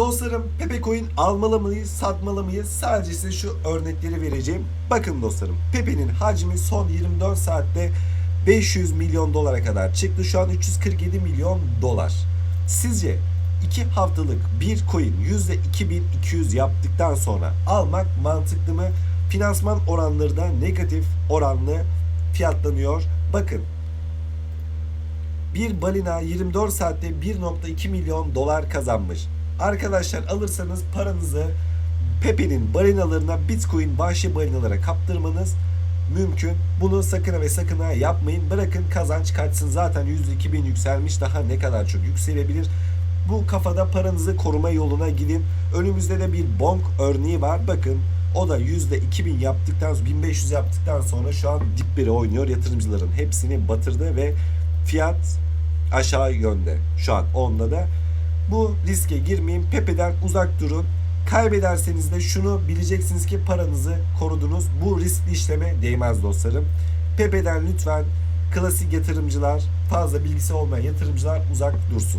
Dostlarım Pepe Coin almalı mıyız, satmalı mıyız? Sadece size şu örnekleri vereceğim. Bakın dostlarım Pepe'nin hacmi son 24 saatte 500 milyon dolara kadar çıktı. Şu an 347 milyon dolar. Sizce 2 haftalık bir coin %2200 yaptıktan sonra almak mantıklı mı? Finansman oranları da negatif oranlı fiyatlanıyor. Bakın bir balina 24 saatte 1.2 milyon dolar kazanmış. Arkadaşlar alırsanız paranızı Pepe'nin balinalarına Bitcoin vahşi balinalara kaptırmanız mümkün. Bunu sakın ve sakın ha yapmayın. Bırakın kazanç kaçsın. Zaten %2000 yükselmiş. Daha ne kadar çok yükselebilir. Bu kafada paranızı koruma yoluna gidin. Önümüzde de bir bonk örneği var. Bakın o da %2000 yaptıktan 1500 yaptıktan sonra şu an dipleri oynuyor. Yatırımcıların hepsini batırdı ve fiyat aşağı yönde. Şu an onda da bu riske girmeyin. Pepe'den uzak durun. Kaybederseniz de şunu bileceksiniz ki paranızı korudunuz. Bu riskli işleme değmez dostlarım. Pepe'den lütfen klasik yatırımcılar, fazla bilgisi olmayan yatırımcılar uzak dursun.